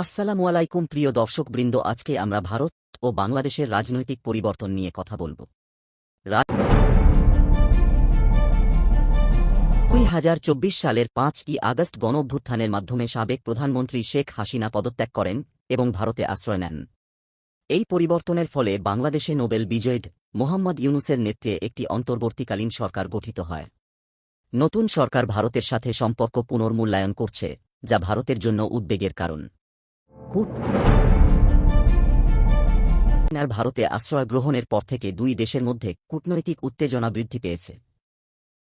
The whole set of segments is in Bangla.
আসসালামু আলাইকুম, প্রিয় দর্শকবৃন্দ। আজকে আমরা ভারত ও বাংলাদেশের রাজনৈতিক পরিবর্তন নিয়ে কথা বলব। দুই হাজার চব্বিশ সালের পাঁচ ই আগস্ট গণঅভ্যুত্থানের মাধ্যমে সাবেক প্রধানমন্ত্রী শেখ হাসিনা পদত্যাগ করেন এবং ভারতে আশ্রয় নেন। এই পরিবর্তনের ফলে বাংলাদেশে নোবেল বিজয়ীড মোহাম্মদ ইউনুসের নেতৃত্বে একটি অন্তর্বর্তীকালীন সরকার গঠিত হয়। নতুন সরকার ভারতের সাথে সম্পর্ক পুনর্মূল্যায়ন করছে, যা ভারতের জন্য উদ্বেগের কারণ। আর ভারতে আশ্রয় গ্রহণের পর থেকে দুই দেশের মধ্যে কূটনৈতিক উত্তেজনা বৃদ্ধি পেয়েছে।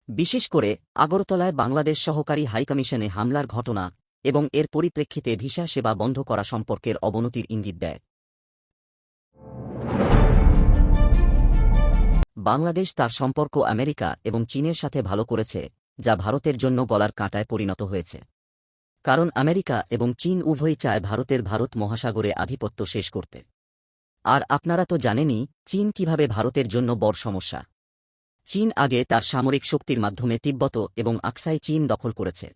বিশেষ করে আগরতলায় বাংলাদেশ সহকারী হাইকমিশনে হামলার ঘটনা এবং এর পরিপ্রেক্ষিতে ভিসা সেবা বন্ধ করা সম্পর্কের অবনতির ইঙ্গিত দেয়। বাংলাদেশ তার সম্পর্ক আমেরিকা এবং চীনের সাথে ভালো করেছে, যা ভারতের জন্য গলার কাঁটায় পরিণত হয়েছে। কারণ আমেরিকা এবং চীন উভয়ই চায় ভারতের ভারত মহাসাগরে আধিপত্য শেষ করতে। আর আপনারা তো জানেনই, চীন কীভাবে ভারতের জন্য বড় সমস্যা। চীন আগে তার সামরিক শক্তির মাধ্যমে তিব্বত এবং আকসাই চীন দখল করেছে।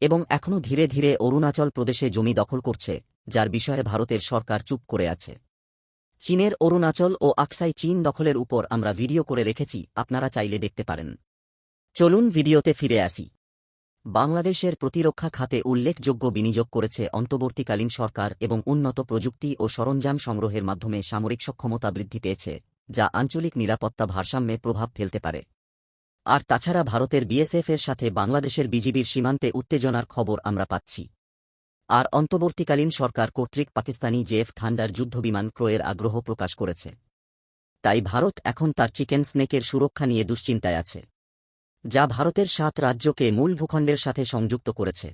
এবং এখনও ধীরে ধীরে অরুণাচল প্রদেশে জমি দখল করছে, যার বিষয়ে ভারতের সরকার চুপ করে আছে। চীনের অরুণাচল ও আকসাই চীন দখলের উপর আমরা ভিডিও করে রেখেছি, আপনারা চাইলে দেখতে পারেন। চলুন ভিডিওতে ফিরে আসি। বাংলাদেশের প্রতিরক্ষা খাতে উল্লেখযোগ্য বিনিয়োগ করেছে অন্তর্বর্তীকালীন সরকার এবং উন্নত প্রযুক্তি ও সরঞ্জাম সংগ্রহের মাধ্যমে সামরিক সক্ষমতা বৃদ্ধি পেয়েছে, যা আঞ্চলিক নিরাপত্তা ভারসাম্যে প্রভাব ফেলতে পারে। আর তাছাড়া ভারতের বিএসএফ এর সাথে বাংলাদেশের বিজিবির সীমান্তে উত্তেজনার খবর আমরা পাচ্ছি। আর অন্তর্বর্তীকালীন সরকার কর্তৃক পাকিস্তানি জেএফ থান্ডার যুদ্ধবিমান ক্রয়ের আগ্রহ প্রকাশ করেছে। তাই ভারত এখন তার চিকেন স্নেকের সুরক্ষা নিয়ে দুশ্চিন্তায় আছে। যা ভারতের সাত রাজ্যকে মূল ভূখণ্ডের সাথে সংযুক্ত করেছে।